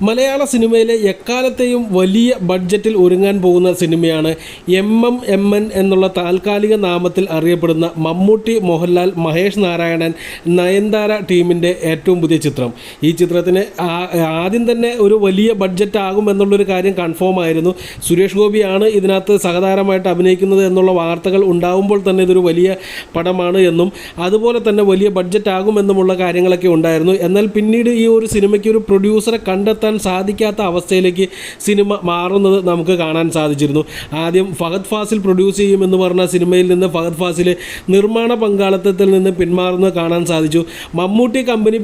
മലയാള സിനിമയിലെ എക്കാലത്തെയും വലിയ ബഡ്ജറ്റിൽ ഒരുങ്ങാൻ പോകുന്ന സിനിമയാണ് എം എം എം എൻ എന്നുള്ള താൽക്കാലിക നാമത്തിൽ അറിയപ്പെടുന്ന മമ്മൂട്ടി മോഹൻലാൽ മഹേഷ് നാരായണൻ നയൻതാര ടീമിന്റെ ഏറ്റവും പുതിയ ചിത്രം. ഈ ചിത്രത്തിന് ആദ്യം തന്നെ ഒരു വലിയ ബഡ്ജറ്റ് ആകും എന്നുള്ളൊരു കാര്യം കൺഫേം ആയിരുന്നു. സുരേഷ് ഗോപിയാണ് ഇതിനകത്ത് സഹതാരമായിട്ട് അഭിനയിക്കുന്നത് എന്നുള്ള വാർത്തകൾ ഉണ്ടാകുമ്പോൾ തന്നെ ഇതൊരു വലിയ പടമാണ് എന്നും അതുപോലെ തന്നെ വലിയ ബഡ്ജറ്റ് ആകുമെന്നുമുള്ള കാര്യങ്ങളൊക്കെ ഉണ്ടായിരുന്നു. എന്നാൽ പിന്നീട് ഈ ഒരു സിനിമയ്ക്ക് ഒരു പ്രൊഡ്യൂസറെ കണ്ടെത്താൻ സാധിക്കാത്ത അവസ്ഥയിലേക്ക് സിനിമ മാറുന്നത് നമുക്ക് കാണാൻ സാധിച്ചിരുന്നു. ആദ്യം ഫഹദ് ഫാസിൽ പ്രൊഡ്യൂസ് ചെയ്യുമെന്ന് പറഞ്ഞ സിനിമയിൽ നിന്ന് ഫഹദ് ഫാസിൽ നിർമ്മാണ പങ്കാളിത്തത്തിൽ നിന്ന് പിന്മാറുന്നത് കാണാൻ സാധിച്ചു. മമ്മൂട്ടി കമ്പനി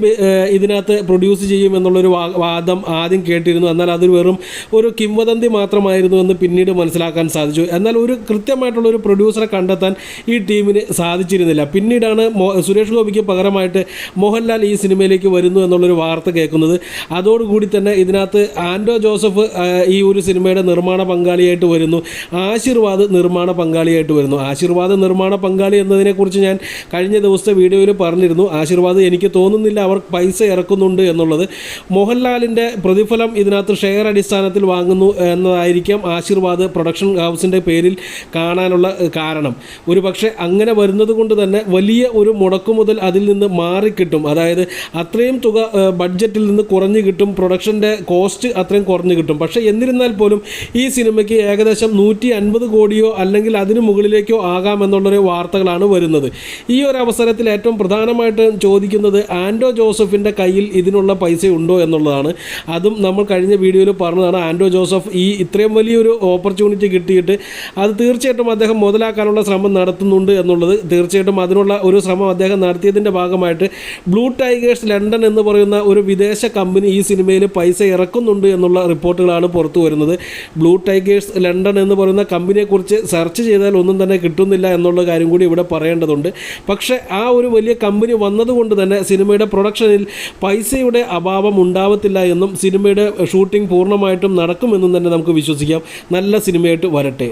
ഇതിനകത്ത് പ്രൊഡ്യൂസ് ചെയ്യുമെന്നുള്ളൊരു വാദം ആദ്യം കേട്ടിരുന്നു. എന്നാൽ അത് വെറും ഒരു കിംവദന്തി മാത്രമായിരുന്നു എന്ന് പിന്നീട് മനസ്സിലാക്കാൻ സാധിച്ചു. എന്നാൽ ഒരു കൃത്യമായിട്ടുള്ള ഒരു പ്രൊഡ്യൂസറെ കണ്ടെത്താൻ ഈ ടീമിന് സാധിച്ചിരുന്നില്ല. പിന്നീടാണ് സുരേഷ് ഗോപിക്ക് പകരമായിട്ട് മോഹൻലാൽ ഈ സിനിമയിലേക്ക് വരുന്നു എന്നുള്ളൊരു വാർത്ത കേൾക്കുന്നത്. അതോടുകൂടി തന്നെ ഇതിനകത്ത് ആൻഡോ ജോസഫ് ഈ ഒരു സിനിമയുടെ നിർമ്മാണ പങ്കാളിയായിട്ട് വരുന്നു. ആശീർവാദ് നിർമ്മാണ പങ്കാളിയായിട്ട് വരുന്നു. ആശീർവാദ് നിർമ്മാണ പങ്കാളി എന്നതിനെക്കുറിച്ച് ഞാൻ കഴിഞ്ഞ ദിവസത്തെ വീഡിയോയിൽ പറഞ്ഞിരുന്നു. ആശീർവാദ് എനിക്ക് തോന്നുന്നില്ല അവർ പൈസ ഇറക്കുന്നുണ്ട് എന്നുള്ളത്. മോഹൻലാലിന്റെ പ്രതിഫലം ഇതിനകത്ത് ഷെയർ അടിസ്ഥാനത്തിൽ വാങ്ങുന്നു എന്നതായിരിക്കാം ആശീർവാദ് പ്രൊഡക്ഷൻ ഹൗസിന്റെ പേരിൽ കാണാനുള്ള കാരണം. ഒരു പക്ഷേ അങ്ങനെ വരുന്നത് കൊണ്ട് തന്നെ വലിയ ഒരു മുടക്കുമുതൽ അതിൽ നിന്ന് മാറിക്കിട്ടും. അതായത് അത്രയും തുക ബഡ്ജറ്റിൽ നിന്ന് കുറഞ്ഞു കിട്ടും പ്രൊഡക്ഷന്റെ കോസ്റ്റ് അത്രയും കുറഞ്ഞ് കിട്ടും. പക്ഷേ എന്നിരുന്നാൽ പോലും ഈ സിനിമയ്ക്ക് ഏകദേശം നൂറ്റി അൻപത് കോടിയോ അല്ലെങ്കിൽ അതിന് മുകളിലേക്കോ ആകാമെന്നുള്ളൊരു വാർത്തകളാണ് വരുന്നത്. ഈ ഒരു അവസരത്തിൽ ഏറ്റവും പ്രധാനമായിട്ട് ചോദിക്കുന്നത് ആൻഡോ ജോസഫിന്റെ കയ്യിൽ ഇതിനുള്ള പൈസ ഉണ്ടോ എന്നുള്ളതാണ്. അതും നമ്മൾ കഴിഞ്ഞ വീഡിയോയിൽ പറഞ്ഞതാണ്. ആൻഡോ ജോസഫ് ഈ ഇത്രയും വലിയൊരു ഓപ്പർച്യൂണിറ്റി കിട്ടിയിട്ട് അത് തീർച്ചയായിട്ടും അദ്ദേഹം മുതലാക്കാനുള്ള ശ്രമം നടത്തുന്നുണ്ട് എന്നുള്ളത് തീർച്ചയായിട്ടും അതിനുള്ള ഒരു ശ്രമം അദ്ദേഹം നടത്തിയതിന്റെ ഭാഗമായിട്ട് ബ്ലൂ ടൈഗേഴ്സ് ലണ്ടൻ എന്ന് പറയുന്ന ഒരു വിദേശ കമ്പനി ഈ സിനിമയിൽ പൈസ ഇറക്കുന്നുണ്ട് എന്നുള്ള റിപ്പോർട്ടുകളാണ് പുറത്തു വരുന്നത്. ബ്ലൂ ടൈഗേഴ്സ് ലണ്ടൻ എന്ന് പറയുന്ന കമ്പനിയെക്കുറിച്ച് സെർച്ച് ചെയ്താൽ ഒന്നും തന്നെ കിട്ടുന്നില്ല എന്നുള്ള കാര്യം കൂടി ഇവിടെ പറയേണ്ടതുണ്ട്. പക്ഷേ ആ ഒരു വലിയ കമ്പനി വന്നതുകൊണ്ട് തന്നെ സിനിമയുടെ പ്രൊഡക്ഷനിൽ പൈസയുടെ അഭാവം ഉണ്ടാവത്തില്ല എന്നും സിനിമയുടെ ഷൂട്ടിംഗ് പൂർണമായിട്ടും നടക്കുമെന്നും തന്നെ നമുക്ക് വിശ്വസിക്കാം. നല്ല സിനിമയായിട്ട് വരട്ടെ.